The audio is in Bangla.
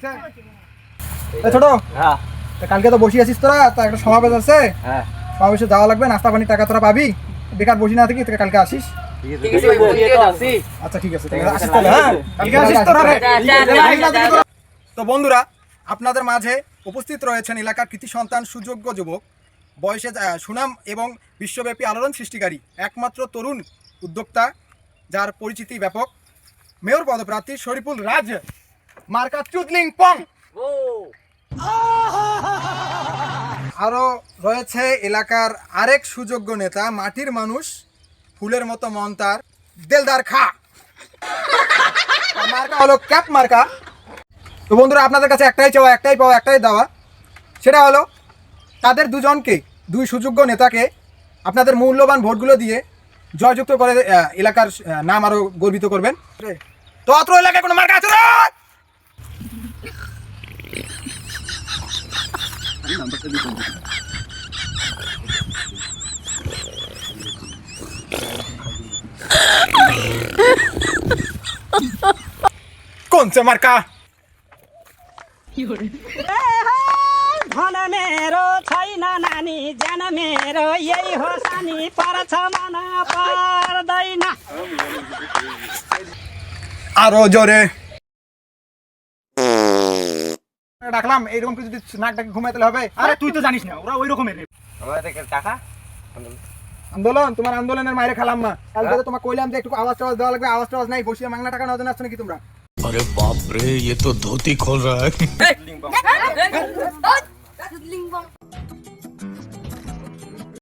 ঠিক আছে ছোট। হ্যাঁ। কালকে তো বসে আছিস তোরা তা একটা সমাবেশ আছে। হ্যাঁ। সমাবেশে যাওয়া লাগবে নাস্তা পানি টাকা তোরা পাবি। বেকার বসে না থেকে তোকে কালকে আসিস। আচ্ছা ঠিক আছে হ্যাঁ। তো বন্ধুরা আপনাদের মাঝে উপস্থিত রয়েছেন এলাকার কৃতি সন্তান সুযোগ্য যুবক বয়সে সুনাম এবং বিশ্বব্যাপী আলোড়ন সৃষ্টিকারী একমাত্র তরুণ উদ্যোক্তা যার পরিচিতি ব্যাপক। মেয়র পদপ্রার্থী শরীফুল রাজ। মার্কা চুদলিং পং। আরও রয়েছে এলাকার আরেক সুযোগ্য নেতা, মাটির মানুষ, ফুলের মতো মন তার, দেলদার খা। মার্কা হলো ক্যাপ মার্কা। তো বন্ধুরা, আপনাদের কাছে একটাই চাওয়া, একটাই পাওয়া, একটাই দেওয়া। সেটা হলো, তাদের দুজনকে, দুই সুযোগ্য নেতাকে আপনাদের মূল্যবান ভোটগুলো দিয়ে জয়যুক্ত করে এলাকার নাম আরও গর্বিত করবেন। তো অত্র এলাকায় কোনো মার্কা আছে রে? कोणचं मार्का धन मेरो छैन नानी ज्यान मेरो यही हो सानी पर्छ मन पर्दैन আরো জোরে ডাকলাম এইরকম কিছু যদি নাক ডাকে ঘুমাইতে হবে আরে তুই তো জানিস না ওরা ওই রকমের আমাদের টাকা আন্দোলন তোমার আন্দোলনের মাইরে খালাম না কালকে তো তোমার কইলাম যে একটু আওয়াজ টাওয়াজ দেওয়া লাগবে আওয়াজ টাওয়াজ নাই বসিয়ে মাংনা টাকা নজর আসছো নাকি তোমরা अरे बाप रे ये तो धोती खोल रहा है